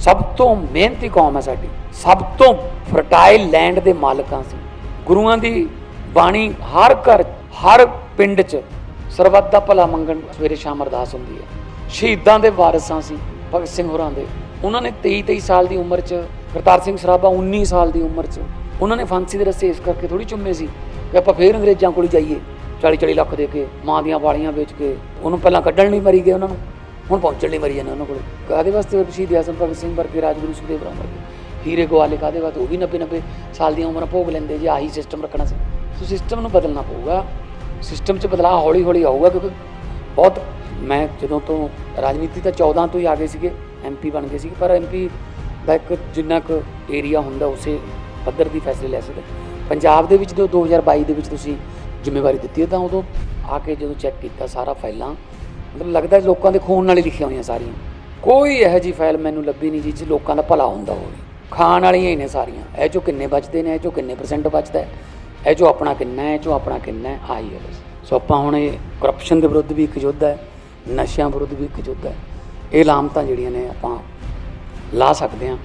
ਸਭ ਤੋਂ ਮਿਹਨਤੀ ਕੌਮ ਹੈ ਸਾਡੀ। ਸਭ ਤੋਂ ਫਰਟਾਈਲ ਲੈਂਡ ਦੇ ਮਾਲਕਾਂ ਸੀ। ਗੁਰੂਆਂ ਦੀ ਬਾਣੀ ਹਰ ਘਰ, ਹਰ ਪਿੰਡ 'ਚ ਸਰਬੱਤ ਦਾ ਭਲਾ ਮੰਗਣ ਸਵੇਰੇ ਸ਼ਾਮ ਅਰਦਾਸ ਹੁੰਦੀ ਹੈ। ਸ਼ਹੀਦਾਂ ਦੇ ਵਾਰਸਾਂ ਸੀ, ਭਗਤ ਸਿੰਘ ਹੋਰਾਂ ਦੇ। ਉਹਨਾਂ ਨੇ 23 23 ਸਾਲ ਦੀ ਉਮਰ 'ਚ, ਕਰਤਾਰ ਸਿੰਘ ਸਰਾਭਾ 19 ਸਾਲ ਦੀ ਉਮਰ 'ਚ, ਉਹਨਾਂ ਨੇ ਫਾਂਸੀ ਦੇ ਰੱਸੇ ਇਸ ਕਰਕੇ ਥੋੜੀ ਚੁੰਮੇ ਸੀ ਕਿ ਆਪਾਂ ਫੇਰ ਅੰਗਰੇਜ਼ਾਂ ਕੋਲ ਜਾਈਏ 40 40 ਲੱਖ ਦੇ ਕੇ, ਮਾਂ ਦੀਆਂ ਵਾਲੀਆਂ ਵੇਚ ਕੇ, ਉਹਨੂੰ ਪਹਿਲਾਂ ਕੱਢਣ ਲਈ ਮਰੀ ਗਏ ਉਹਨਾਂ ਨੂੰ। ਹੁਣ ਪਹੁੰਚਣ ਲਈ ਮਰੀ ਜਾਂਦੇ ਉਹਨਾਂ ਕੋਲ। ਕਾਦੇ ਵਾਸਤੇ ਸ਼ਹੀਦ ਆਸਮ ਭਗਤ ਸਿੰਘ ਵਰਗੇ ਰਾਜਗੁਰੂ ਸੁਖਦੇਵ ਰਾਮ ਵਰਗੇ? ਹੀਰੇ ਗਵਾਲੇ ਕਾਦੇ ਵਾਸਤੇ? ਉਹ ਵੀ 90 90 ਸਾਲ ਦੀਆਂ ਉਮਰਾਂ ਭੋਗ ਲੈਂਦੇ ਜੇ, ਆਹੀ ਸਿਸਟਮ ਰੱਖਣਾ ਸੀ। ਸੋ ਸਿਸਟਮ ਨੂੰ ਬਦਲਣਾ ਪਊਗਾ। ਸਿਸਟਮ 'ਚ ਬਦਲਾਅ ਹੌਲੀ ਹੌਲੀ ਆਊਗਾ ਕਿਉਂਕਿ ਬਹੁਤ ਮੈਂ ਜਦੋਂ ਤੋਂ ਰਾਜਨੀਤੀ ਤਾਂ 14 ਤੋਂ ਹੀ ਆ ਗਏ ਸੀਗੇ ਐਮਪੀ ਬਣ ਗਏ ਸੀ ਪਰ ਐਮਪੀ ਦਾ ਇੱਕ ਜਿੰਨਾ ਕੁ ਏਰੀਆ ਹੁੰਦਾ ਉਸੇ ਪੱਧਰ ਦੀ ਫੈਸਲੇ ਲੈ ਸਕਦੇ। ਪੰਜਾਬ ਦੇ ਵਿੱਚ ਜਦੋਂ 2022 ਦੇ ਵਿੱਚ ਤੁਸੀਂ ਜ਼ਿੰਮੇਵਾਰੀ ਦਿੱਤੀ ਹੈ ਤਾਂ ਉਦੋਂ ਆ ਕੇ ਜਦੋਂ ਚੈੱਕ ਕੀਤਾ ਸਾਰਾ ਫਾਈਲਾਂ ਮਤਲਬ ਲੱਗਦਾ ਲੋਕਾਂ ਦੇ ਖੂਨ ਨਾਲ ਹੀ ਲਿਖੀਆਂ ਹੋਈਆਂ ਸਾਰੀਆਂ। ਕੋਈ ਇਹੋ ਜੀ ਫਾਈਲ ਮੈਨੂੰ ਲੱਭੀ ਨਹੀਂ ਜਿਸ 'ਚ ਲੋਕਾਂ ਦਾ ਭਲਾ ਹੁੰਦਾ ਹੋਵੇ। ਖਾਣ ਵਾਲੀਆਂ ਹੀ ਨੇ ਸਾਰੀਆਂ। ਇਹ ਚੋਂ ਕਿੰਨੇ ਬਚਦੇ ਨੇ, ਇਹ ਚੋਂ ਕਿੰਨੇ ਪਰਸੈਂਟ ਬਚਦਾ ਹੈ? ਇਹ ਚੋਂ ਆਪਣਾ ਕਿੰਨਾ ਹੈ, ਇਹ ਚੋਂ ਆਪਣਾ ਕਿੰਨਾ ਹੈ? ਆਈ ਹੈ ਬਸ। ਸੋ ਆਪਾਂ ਹੁਣ ਇਹ ਕਰਪਸ਼ਨ ਦੇ ਵਿਰੁੱਧ ਵੀ ਇੱਕ ਯੁੱਧ ਹੈ, ਨਸ਼ਿਆਂ ਵਿਰੁੱਧ ਵੀ ਇੱਕ ਯੁੱਧ ਹੈ। ਇਹ ਲਾਮਤਾਂ ਜਿਹੜੀਆਂ ਨੇ ਆਪਾਂ ਲਾ ਸਕਦੇ ਹਾਂ।